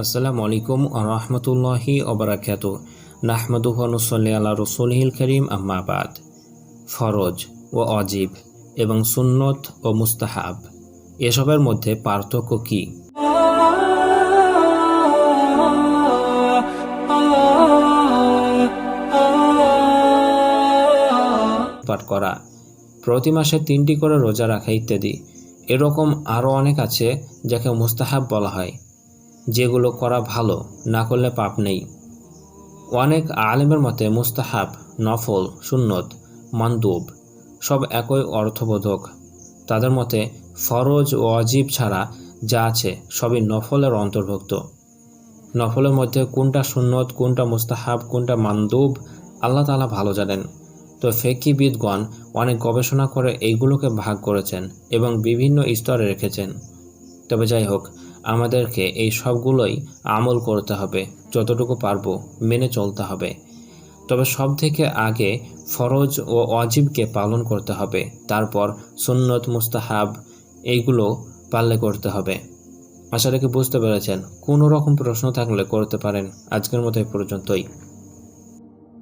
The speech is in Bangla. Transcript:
আসসালামু আলাইকুম রহমতুল্লাহি ওবরাকাত নাহমদুহনুসল্লি আল্লাহ রসুলহিল করিম আম্মাবাদ ফরজ ও অজীব এবং সুন্নত ও মুস্তাহাব, এসবের মধ্যে পার্থক্য কী? পাঠ করা। প্রতি মাসে তিনটি করে রোজা রাখা ইত্যাদি। এরকম আরও অনেক আছে যাকে মুস্তাহাব বলা হয়। যেগুলো করা ভালো, না করলে পাপ নেই। অনেক আলেমের মতে মুস্তাহাব, নফল, সুন্নত, মানদুব, সব একই অর্থবোধক। তাদের মতে ফরজ ও অজীব ছাড়া যা আছে সবই নফলের অন্তর্ভুক্ত। নফলের মধ্যে কোনটা সুন্নত, কোনটা মুস্তাহাব, কোনটা মানদুব, আল্লাহ তাআলা ভালো জানেন। তো ফেকিবিদগণ অনেক গবেষণা করে এইগুলোকে ভাগ করেছেন এবং বিভিন্ন স্তরে রেখেছেন। তবে যাই হোক আমাদেরকে এই সবগুলোই আমল করতে হবে, যতটুকু পারব মেনে চলতে হবে। তবে সব থেকে আগে ফরজ ও অজীবকে পালন করতে হবে, তারপর সুন্নত, মুস্তাহাব এইগুলো পাললে করতে হবে। আশা রেখে বুঝতে পেরেছেন। কোনো রকম প্রশ্ন থাকলে করতে পারেন। আজকের মতো এই পর্যন্তই।